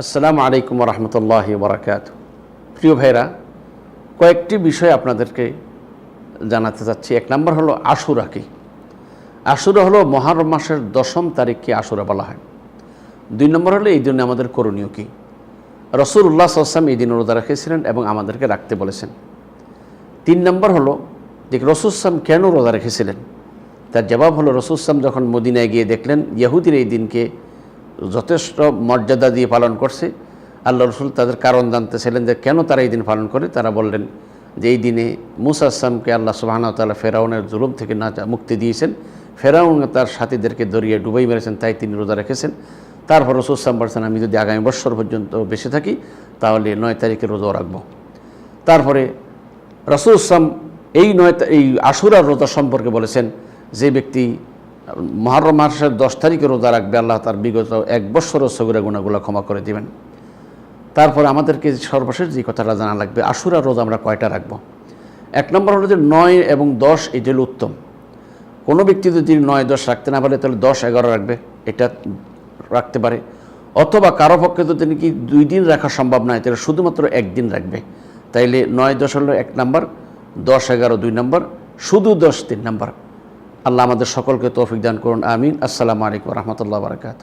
আসসালামু আলাইকুম রহমতুল্লাহ বরাকাত প্রিয় ভাইরা, কয়েকটি বিষয় আপনাদেরকে জানাতে চাচ্ছি। এক নম্বর হলো আশুরা কি? আশুরা হলো মহারম মাসের দশম তারিখকে আশুরা বলা হয়। দুই নম্বর হলো এই জন্য আমাদের করণীয় কী? রসুল উল্লাহ আসলাম এই দিন রোজা রেখেছিলেন এবং আমাদেরকে রাখতে বলেছেন। তিন নম্বর হলো যে রসুলাম কেন রোজা রেখেছিলেন? তার জবাব হলো রসুলাম যখন মদিনায় গিয়ে দেখলেন ইহুদির এই দিনকে যথেষ্ট মর্যাদা দিয়ে পালন করছে। আল্লাহ রসুল তাদের কারণ জানতেছিলেন যে কেন তারা এই দিন পালন করে। তারা বললেন যে এই দিনে মুসা আসলামকে আল্লাহ সুবাহানতাল্লাহ ফেরাউনের জুলুম থেকে না মুক্তি দিয়েছেন। ফেরাউন তার সাথীদেরকে দরিয়ে ডুবাই মেরেছেন, তাই তিনি রোজা রেখেছেন। তারপর রসুলাম বলছেন আমি যদি আগামী বৎসর পর্যন্ত বেঁচে থাকি, তাহলে নয় তারিখে রোজা রাখব। তারপরে রসুল ইসলাম এই নয় এই আশুরার রোজা সম্পর্কে বলেছেন, যে ব্যক্তি মহরম মাসের দশ তারিখে রোজা রাখবে, আল্লাহ তার বিগত এক বৎসরও সগুরা গুণাগুলো ক্ষমা করে দিবেন। তারপর আমাদেরকে সর্বশেষ যে কথাটা জানা লাগবে, আশুরা রোজা আমরা কয়টা রাখব? এক নম্বর হলো যে নয় এবং দশ এই যে উত্তম। কোনো ব্যক্তি যদি নয়, দশ রাখতে না পারে, তাহলে দশ, এগারো রাখবে, এটা রাখতে পারে। অথবা কারও পক্ষে যদি নাকি দুই দিন রাখা সম্ভব নয়, তাহলে শুধুমাত্র একদিন রাখবে। তাইলে নয়, দশ হলো এক নম্বর, দশ, এগারো, দুই নম্বর, শুধু দশ, তিন নম্বর। আল্লাহ আমাদের সকলকে তৌফিক দান করুন আমিন। আসসালামু আলাইকুম রহমতুল্লাহ বারকাত